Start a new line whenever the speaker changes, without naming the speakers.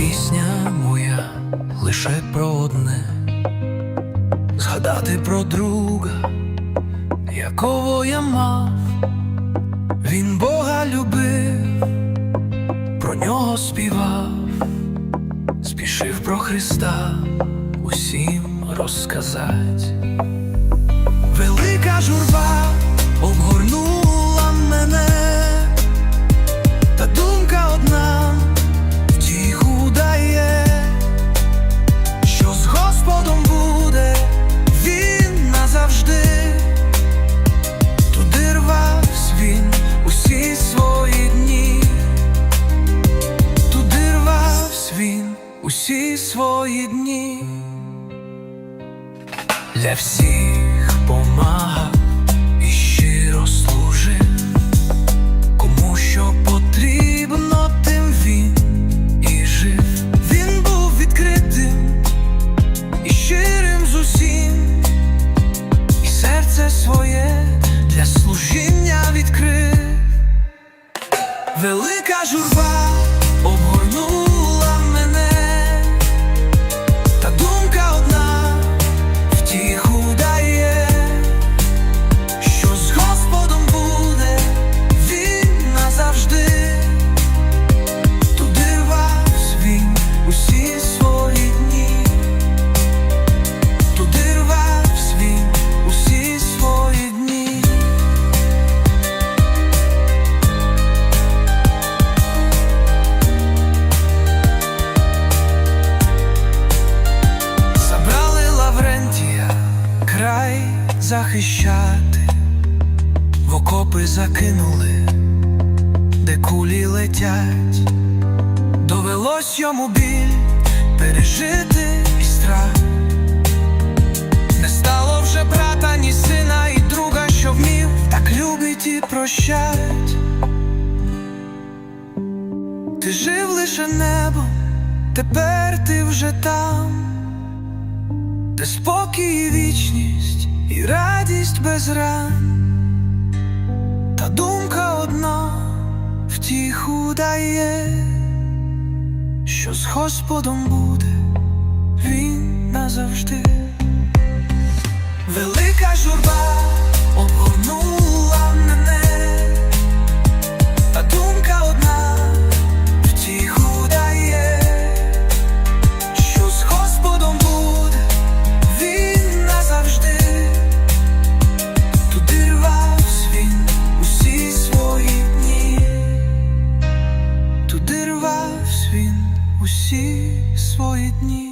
пісня моя лише про одне, згадати про друга, якого я мав, він Бога любив, про нього співав, спішив про Христа усім розказать. Велика журба обгорнула усі свої дні. Для всіх помагав і щиро служив, кому що потрібно, тим він і жив. Він був відкритим і щирим з усім, і серце своє для служіння відкрив. Велика журба захищати, в окопи закинули, де кулі летять, довелось йому біль пережити і страх. Не стало вже брата, ні сина, і друга, що вмів так любить і прощать. Ти жив лише небом, тепер ти вже там де спокій і вічність і радість без ран, та думка одна втіху дає, що з Господом буде він назавжди. свої дні.